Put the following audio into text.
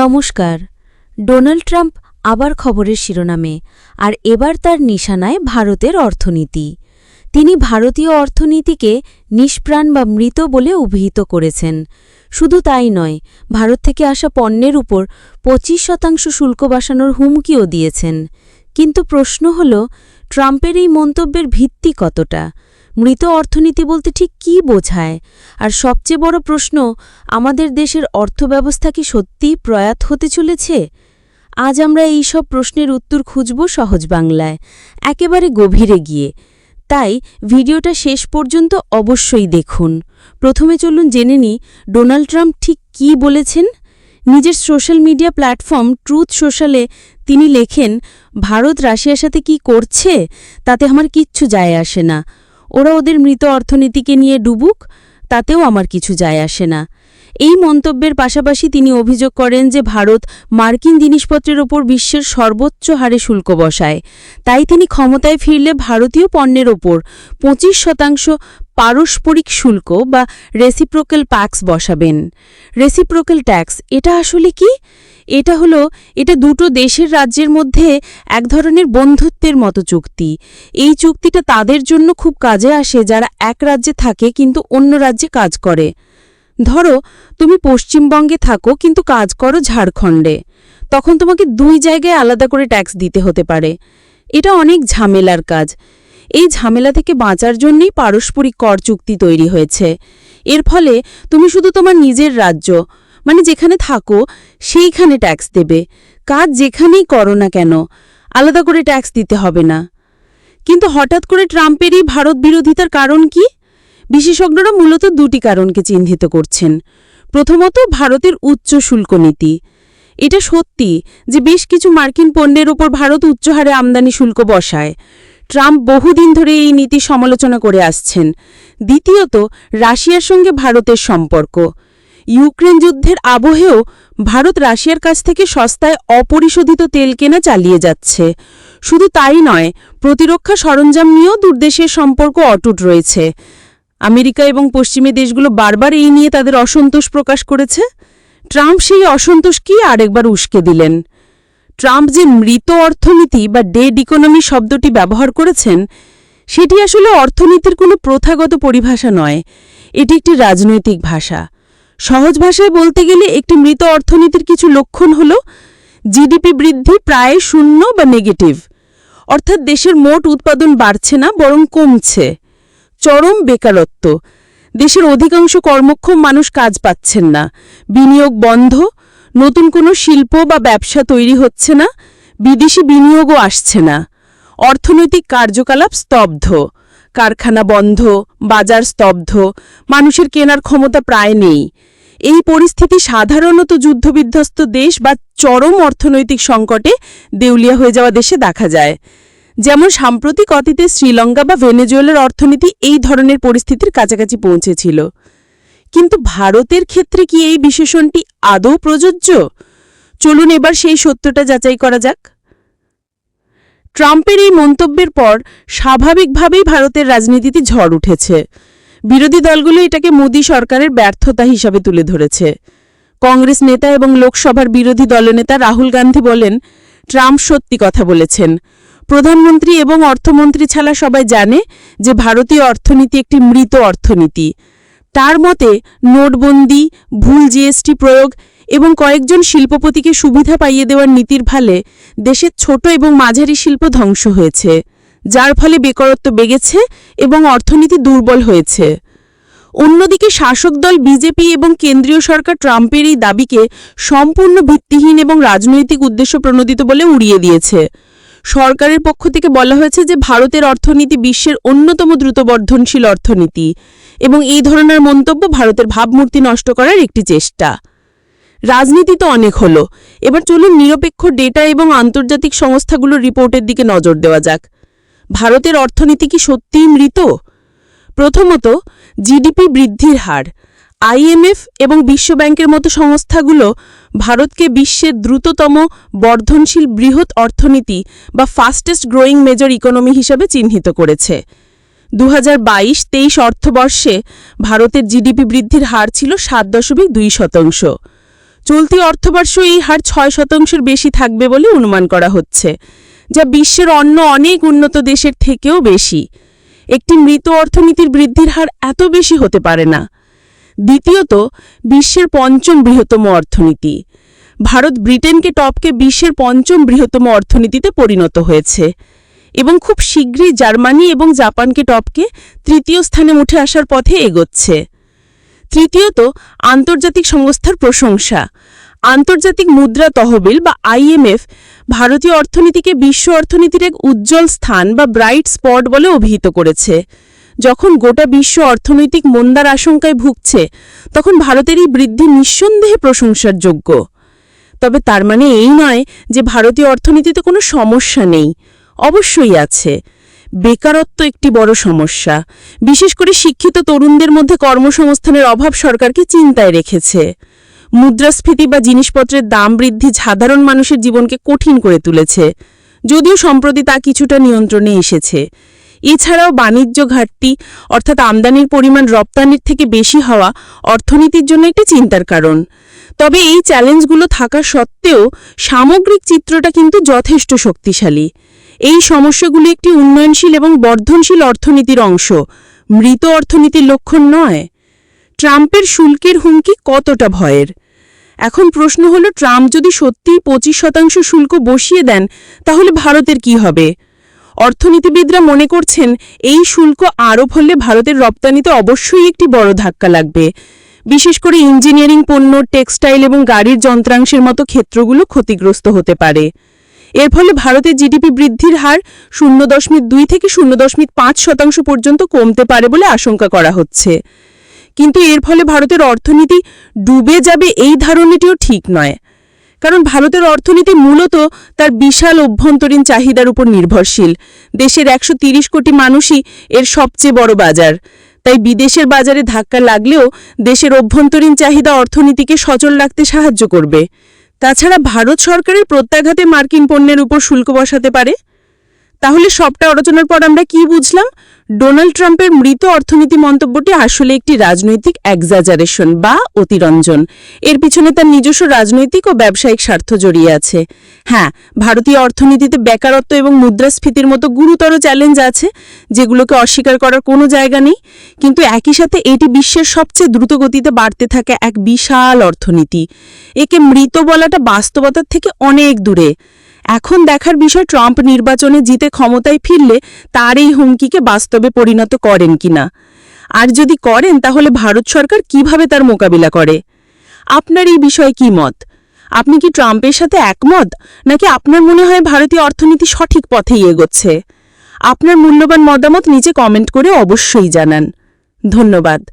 নমস্কার। Donald Trump আবার খবরের শিরোনামে, আর এবার তার নিশানায় ভারতের অর্থনীতি। তিনি ভারতীয় অর্থনীতিকে নিষ্প্রাণ বা মৃত বলে অভিহিত করেছেন। শুধু তাই নয়, ভারত থেকে আসা পণ্যের উপর পঁচিশ শতাংশ শুল্ক বাসানোর হুমকিও দিয়েছেন। কিন্তু প্রশ্ন হল, ট্রাম্পের এই মন্তব্যের ভিত্তি কতটা? মৃত অর্থনীতি বলতে ঠিক কী বোঝায়? আর সবচেয়ে বড় প্রশ্ন, আমাদের দেশের অর্থব্যবস্থা কি সত্যিই প্রয়াত হতে চলেছে? আজ আমরা এই সব প্রশ্নের উত্তর খুঁজব সহজ বাংলায়, একেবারে গভীরে গিয়ে। তাই ভিডিওটা শেষ পর্যন্ত অবশ্যই দেখুন। প্রথমে চলুন জেনে নিই, ডোনাল্ড ট্রাম্প ঠিক কী বলেছেন? নিজের সোশ্যাল মিডিয়া প্ল্যাটফর্ম ট্রুথ সোশ্যালে তিনি লেখেন, ভারত রাশিয়ার সাথে কি করছে? তাতে আমার কিচ্ছু যায় আসে না। ওরা ওদের মৃত অর্থনীতিকে নিয়ে ডুবুক, তাতেও আমার কিছু যায় আসে না। এই মন্তব্যের পাশাপাশি তিনি অভিযোগ করেন যে ভারত মার্কিন জিনিসপত্রের ওপর বিশ্বের সর্বোচ্চ হারে শুল্ক বসায়। তাই তিনি ক্ষমতায় ফিরলে ভারতীয় পণ্যের ওপর পঁচিশ শতাংশ পারস্পরিক শুল্ক বা রেসিপ্রোকেল প্যাক্স বসাবেন। রেসিপ্রোকেল ট্যাক্স এটা আসলে কি? এটা হলো, এটা দুটো দেশের রাজ্যের মধ্যে এক ধরনের বন্ধুত্বের মতো চুক্তি। এই চুক্তিটা তাদের জন্য খুব কাজে আসে যারা এক রাজ্যে থাকে কিন্তু অন্য রাজ্যে কাজ করে। ধরো, তুমি পশ্চিমবঙ্গে থাকো কিন্তু কাজ করো ঝাড়খণ্ডে। তখন তোমাকে দুই জায়গায় আলাদা করে ট্যাক্স দিতে হতে পারে। এটা অনেক ঝামেলার কাজ। এই ঝামেলা থেকে বাঁচার জন্যই পারস্পরিক কর চুক্তি তৈরি হয়েছে। এর ফলে তুমি শুধু তোমার নিজের রাজ্য মানে যেখানে থাকো, সেইখানে ট্যাক্স দেবে। কাজ যেখানেই করো না কেন, আলাদা করে ট্যাক্স দিতে হবে না। কিন্তু হঠাৎ করে ট্রাম্পেরই ভারত বিরোধিতার কারণ কি? বিশেষজ্ঞরা মূলত দুটি কারণকে চিহ্নিত করছেন। প্রথমত, ভারতের উচ্চ শুল্ক নীতি। এটা সত্যি যে বেশ কিছু মার্কিন পণ্যের ওপর ভারত উচ্চহারে আমদানি শুল্ক বসায়। ট্রাম্প বহুদিন ধরে এই নীতি সমালোচনা করে আসছেন। দ্বিতীয়ত, রাশিয়ার সঙ্গে ভারতের সম্পর্ক। ইউক্রেন যুদ্ধের আবহেও ভারত রাশিয়ার কাছ থেকে সস্তায় অপরিশোধিত তেল কেনা চালিয়ে যাচ্ছে। শুধু তাই নয়, প্রতিরক্ষা সরঞ্জাম নিয়েও দুর্দেশের সম্পর্ক অটুট রয়েছে। আমেরিকা এবং পশ্চিমী দেশগুলো বারবার এই নিয়ে তাদের অসন্তোষ প্রকাশ করেছে। ট্রাম্প সেই অসন্তোষকেই আরেকবার উস্কে দিলেন। ট্রাম্প যে মৃত অর্থনীতি বা ডেড ইকোনমি শব্দটি ব্যবহার করেছেন, সেটি আসলে অর্থনীতির কোনো প্রথাগত পরিভাষা নয়। এটি একটি রাজনৈতিক ভাষা। সহজ ভাষায় বলতে গেলে একটি মৃত অর্থনীতির কিছু লক্ষণ হল জিডিপি বৃদ্ধি প্রায় শূন্য বা নেগেটিভ। অর্থাৎ দেশের মোট উৎপাদন বাড়ছে না, বরং কমছে। চরম বেকারত্ব। দেশের অধিকাংশ কর্মক্ষম মানুষ কাজ পাচ্ছেন না। বিনিয়োগ বন্ধ, নতুন কোনো শিল্প বা ব্যবসা তৈরি হচ্ছে না, বিদেশি বিনিয়োগও আসছে না। অর্থনৈতিক কার্যকলাপ স্তব্ধ। কারখানা বন্ধ, বাজার স্তব্ধ, মানুষের কেনার ক্ষমতা প্রায় নেই। এই পরিস্থিতি সাধারণত যুদ্ধবিধ্বস্ত দেশ বা চরম অর্থনৈতিক সংকটে দেউলিয়া হয়ে যাওয়া দেশে দেখা যায়। যেমন সাম্প্রতিক অতীতে শ্রীলঙ্কা বা ভেনেজুয়েলের অর্থনীতি এই ধরনের পরিস্থিতির কাছাকাছি পৌঁছেছিল। কিন্তু ভারতের ক্ষেত্রে কি এই বিশেষণটি আদৌ প্রযোজ্য? চলুন এবার সেই সত্যটা যাচাই করা যাক। ট্রাম্পের এই মন্তব্যের পর স্বাভাবিকভাবেই ভারতের রাজনীতিতে ঝড় উঠেছে। বিরোধী দলগুলো এটাকে মোদী সরকারের ব্যর্থতা হিসাবে তুলে ধরেছে। কংগ্রেস নেতা এবং লোকসভার বিরোধী দলনেতা রাহুল গান্ধী বলেন, ট্রাম্প সত্যি কথা বলেছেন। প্রধানমন্ত্রী এবং অর্থমন্ত্রী ছাড়া সবাই জানে যে ভারতীয় অর্থনীতি একটি মৃত অর্থনীতি। তার মতে, নোটবন্দি, ভুল জিএসটি প্রয়োগ এবং কয়েকজন শিল্পপতিকে সুবিধা পাইয়ে দেওয়ার নীতির ফলে দেশের ছোট এবং মাঝারি শিল্প ধ্বংস হয়েছে, যার ফলে বেকারত্ব বেগেছে এবং অর্থনীতি দুর্বল হয়েছে। অন্যদিকে শাসক দল বিজেপি এবং কেন্দ্রীয় সরকার ট্রাম্পের এই দাবিকে সম্পূর্ণ ভিত্তিহীন এবং রাজনৈতিক উদ্দেশ্য প্রণোদিত বলে উড়িয়ে দিয়েছে। সরকারের পক্ষ থেকে বলা হয়েছে যে ভারতের অর্থনীতি বিশ্বের অন্যতম দ্রুত বর্ধনশীল অর্থনীতি এবং এই ধরনের মন্তব্য ভারতের ভাবমূর্তি নষ্ট করার একটি চেষ্টা। রাজনীতি তো অনেক হলো। এবার চলুন নিরপেক্ষ ডেটা এবং আন্তর্জাতিক সংস্থাগুলোর রিপোর্টের দিকে নজর দেওয়া যাক। ভারতের অর্থনীতি কি সত্যিই মৃত? প্রথমত, জিডিপি বৃদ্ধির হার। আইএমএফ এবং বিশ্বব্যাংকের মতো সংস্থাগুলো ভারতকে বিশ্বের দ্রুততম বর্ধনশীল বৃহৎ অর্থনীতি বা ফাস্টেস্ট গ্রোয়িং মেজর ইকোনমি হিসাবে চিহ্নিত করেছে। দু হাজার অর্থবর্ষে ভারতের জিডিপি বৃদ্ধির হার ছিল সাত দশমিক দুই শতাংশ। চলতি অর্থবর্ষ এই হার ছয় শতাংশের বেশি থাকবে বলে অনুমান করা হচ্ছে, যা বিশ্বের অন্য অনেক উন্নত দেশের থেকেও বেশি। একটি মৃত অর্থনীতির বৃদ্ধির হার এত বেশি হতে পারে না। দ্বিতীয়ত, বিশ্বের পঞ্চম বৃহত্তম অর্থনীতি। ভারত ব্রিটেনকে টপকে বিশ্বের পঞ্চম বৃহত্তম অর্থনীতিতে পরিণত হয়েছে এবং খুব শীঘ্রই জার্মানি এবং জাপানকে টপকে তৃতীয় স্থানে উঠে আসার পথে এগোচ্ছে। তৃতীয়ত, আন্তর্জাতিক সংস্থার প্রশংসা। আন্তর্জাতিক মুদ্রা তহবিল বা আইএমএফ ভারতীয় অর্থনীতিকে বিশ্ব অর্থনীতির এক উজ্জ্বল স্থান বা ব্রাইট স্পট বলে অভিহিত করেছে। যখন গোটা বিশ্ব অর্থনৈতিক মন্দার আশঙ্কায় ভুগছে, তখন ভারতের এই বৃদ্ধি নিঃসন্দেহে প্রশংসার যোগ্য তবে তার মানে এই নয় যে ভারতীয় অর্থনীতিতে কোনো সমস্যা নেই। অবশ্যই আছে। বেকারত্ব একটি বড় সমস্যা। বিশেষ করে শিক্ষিত তরুণদের মধ্যে কর্মসংস্থানের অভাব সরকারকে চিন্তায় রেখেছে। মুদ্রাস্ফীতি বা জিনিসপত্রের দাম বৃদ্ধি সাধারণ মানুষের জীবনকে কঠিন করে তুলেছে, যদিও সম্প্রতি তা কিছুটা নিয়ন্ত্রণে এসেছে। এছাড়াও বাণিজ্য ঘাটতি, অর্থাৎ আমদানির পরিমাণ রপ্তানির থেকে বেশি হওয়া অর্থনীতির জন্য একটি চিন্তার কারণ। তবে এই চ্যালেঞ্জগুলো থাকা সত্ত্বেও সামগ্রিক চিত্রটা কিন্তু যথেষ্ট শক্তিশালী। এই সমস্যাগুলি একটি উন্নয়নশীল এবং বর্ধনশীল অর্থনীতির অংশ। মৃত অর্থনীতির লক্ষণ নয়। ট্রাম্পের শুল্কের হুমকি কতটা ভয়ের? এখন প্রশ্ন হলো, ট্রাম্প যদি সত্যিই পঁচিশ শতাংশ শুল্ক বসিয়ে দেন, তাহলে ভারতের কি হবে? অর্থনীতিবিদরা মনে করছেন, এই শুল্ক আরোপ হলে ভারতের রপ্তানিতে অবশ্যই একটি বড় ধাক্কা লাগবে। বিশেষ করে ইঞ্জিনিয়ারিং পণ্য, টেক্সটাইল এবং গাড়ির যন্ত্রাংশের মতো ক্ষেত্রগুলো ক্ষতিগ্রস্ত হতে পারে। এর ফলে ভারতের জিডিপি বৃদ্ধির হার শূন্য দশমিক দুই থেকে শূন্য দশমিক পাঁচ শতাংশ পর্যন্ত কমতে পারে বলে আশঙ্কা করা হচ্ছে। কিন্তু এর ফলে ভারতের অর্থনীতি ডুবে যাবে এই ধারণাটিও ঠিক নয়। কারণ ভারতের অর্থনীতি মূলত তার বিশাল অভ্যন্তরীণ চাহিদার উপর নির্ভরশীল। দেশের একশো কোটি মানুষই এর সবচেয়ে বড় বাজার। তাই বিদেশের বাজারে ধাক্কা লাগলেও দেশের অভ্যন্তরীণ চাহিদা অর্থনীতিকে সচল রাখতে সাহায্য করবে। তাছাড়া ভারত সরকারের প্রত্যাঘাতে মার্কিন পণ্যের উপর শুল্ক বসাতে পারে। তাহলে সবটা আলোচনার পর আমরা কি বুঝলাম? ডোনাল্ড ট্রাম্পের মৃত অর্থনীতি মন্তব্যটি আসলে একটি রাজনৈতিক এক্সাজারেশন বা অতিরঞ্জন। এর পিছনে তার নিজস্ব রাজনৈতিক ও ব্যবসায়িক স্বার্থ জড়িয়ে আছে। হ্যাঁ ভারতীয় অর্থনীতিতে বেকারত্ব এবং মুদ্রাস্ফীতির মতো গুরুতর চ্যালেঞ্জ আছে, যেগুলোকে অস্বীকার করার কোনো জায়গা নেই। কিন্তু একই সাথে এটি বিশ্বের সবচেয়ে দ্রুতগতিতে বাড়তে থাকা এক বিশাল অর্থনীতি। একে মৃত বলাটা বাস্তবতার থেকে অনেক দূরে। এখন দেখার বিষয়, ট্রাম্প নির্বাচনে জিতে ক্ষমতায় ফিরলে তার এই হুমকিকে বাস্তবে পরিণত করেন কিনা? আর যদি করেন, তাহলে ভারত সরকার কীভাবে তার মোকাবিলা করে? আপনার এই বিষয়ে কি মত? আপনি কি ট্রাম্পের সাথে একমত, নাকি আপনার মনে হয় ভারতীয় অর্থনীতি সঠিক পথেই এগোচ্ছে? আপনার মূল্যবান মতামত নিচে কমেন্ট করে অবশ্যই জানান। ধন্যবাদ।